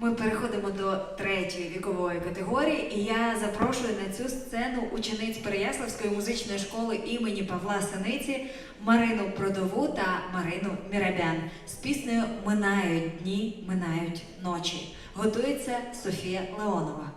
Ми переходимо до третьої вікової категорії, і я запрошую на цю сцену учениць Переяславської музичної школи імені Павла Саниці Марину Продову та Марину Мірабян з піснею Минають дні, минають ночі. Готується Софія Леонова.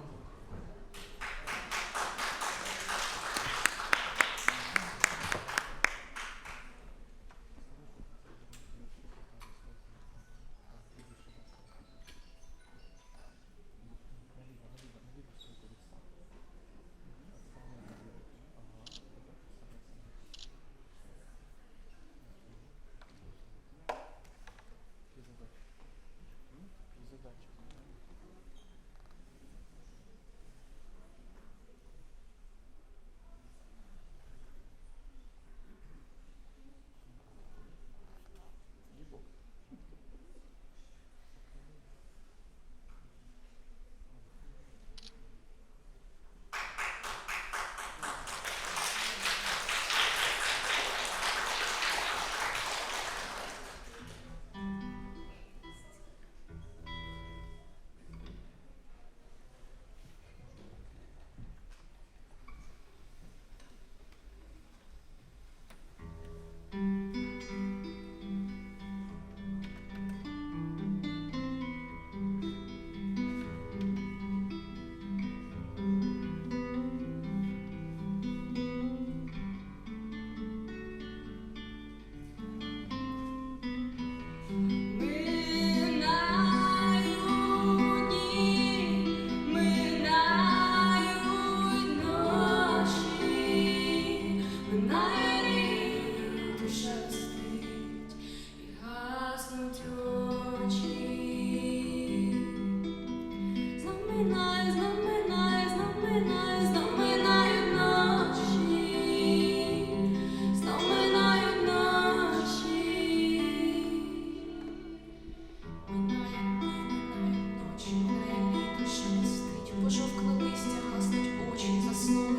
Жовкне листя, гаснуть очі, заснуть.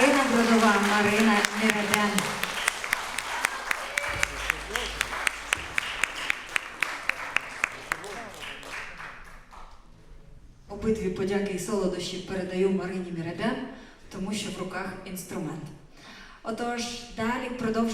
Марина Бродова, Марина Мірадян. Обидві подяки і солодощі передаю Марині Мірадян, тому що в руках інструмент. Отож, далі продовжуємо.